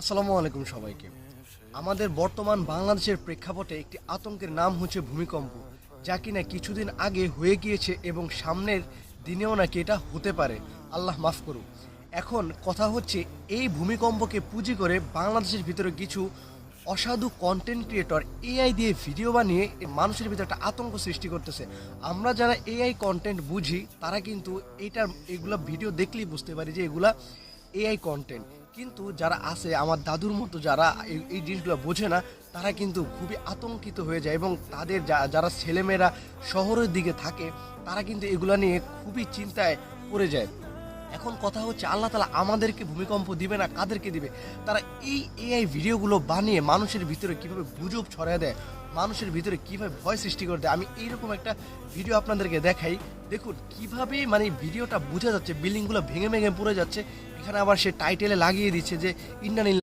আসসালামু আলাইকুম সবাইকে। আমাদের বর্তমান বাংলাদেশের প্রেক্ষাপটে একটি আতঙ্কের নাম হচ্ছে ভূমিকম্প, যা কিনা কিছুদিন আগে হয়ে গিয়েছে এবং সামনের দিনেও নাকি এটা হতে পারে। আল্লাহ মাফ করুক। এখন কথা হচ্ছে, এই ভূমিকম্পকে পুঁজি করে বাংলাদেশের ভিতরে কিছু অসাধু কন্টেন্ট ক্রিয়েটর এআই দিয়ে ভিডিও বানিয়ে মানুষের ভিতরে একটা আতঙ্ক সৃষ্টি করতেছে। আমরা যারা এআই কন্টেন্ট বুঝি, তারা কিন্তু এইটার এগুলা ভিডিও দেখলেই বুঝতে পারি যে এগুলা এআই কন্টেন্ট কিন্তু যারা আছে, আমার দাদুর মতো যারা এই- জিনিসগুলো বোঝে না, তারা কিন্তু খুবই আতঙ্কিত হয়ে যায় এবং তাদের যারা ছেলেমেয়েরা শহরের দিকে থাকে, তারা কিন্তু এগুলো নিয়ে খুবই চিন্তায় পড়ে যায়। এখন কথা হচ্ছে, আল্লাহ তালা আমাদেরকে ভূমিকম্প দিবে না, কাদেরকে দিবে? তারা এই এআই ভিডিওগুলো বানিয়ে মানুষের ভিতরে কীভাবে গুজব ছড়ায় দেয়, মানুষের ভিতরে কীভাবে ভয় সৃষ্টি করে দেয়? আমি এইরকম একটা ভিডিও আপনাদেরকে দেখাই। দেখুন, কীভাবে মানে ভিডিওটা বোঝা যাচ্ছে বিল্ডিংগুলো ভেঙে ভেঙে পড়ে যাচ্ছে, এখানে আবার সে টাইটেলে লাগিয়ে দিচ্ছে যে ইন্ডিয়ান